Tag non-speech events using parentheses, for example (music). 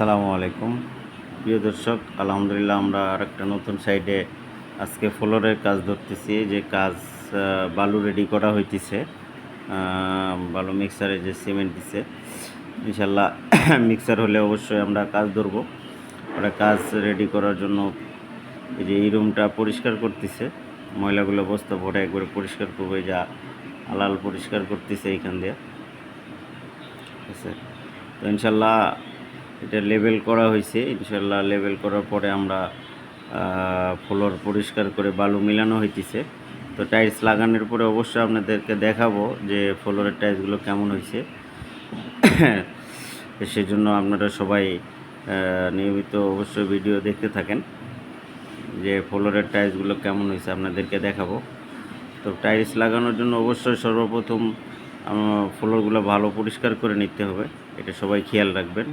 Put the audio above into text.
আসসালামু আলাইকুম। প্রিয় দর্শক, আলহামদুলিল্লাহ আমরা আর একটা নতুন সাইডে আজকে ফ্লোরের কাজ ধরতেছি, যে কাজ বালু রেডি করা হইতেছে। বালু মিক্সারে যে সিমেন্ট দিছে। ইনশাল্লাহ মিক্সার হলে অবশ্যই আমরা কাজ ধরবো। ওরা কাজ রেডি করার জন্য এই যে এই রুমটা পরিষ্কার করতেছে। ময়লাগুলো বস্তা ভরে একবারে পরিষ্কার করবে যা আলাল পরিষ্কার করতেছে এইখান দিয়ে। ঠিক আছে? তো ইনশাল্লাহ এটা লেবেল করা হয়েছে। ইনশাল্লাহ লেবেল করার পরে আমরা ফ্লোর পরিষ্কার করে বালু মিলানো হইতেছে। তো টাইলস লাগানোর পরে অবশ্যই আপনাদেরকে দেখাবো যে ফ্লোরের টাইলসগুলো কেমন হয়েছে (coughs) সেজন্য আপনারা সবাই নিয়মিত অবশ্যই ভিডিও দেখতে থাকেন। যে ফ্লোরের টাইলসগুলো কেমন হয়েছে আপনাদেরকে দেখাবো। তো টাইলস লাগানোর জন্য অবশ্যই সর্বপ্রথম ফ্লোরগুলো ভালো পরিষ্কার করে নিতে হবে। এটা সবাই খেয়াল রাখবেন।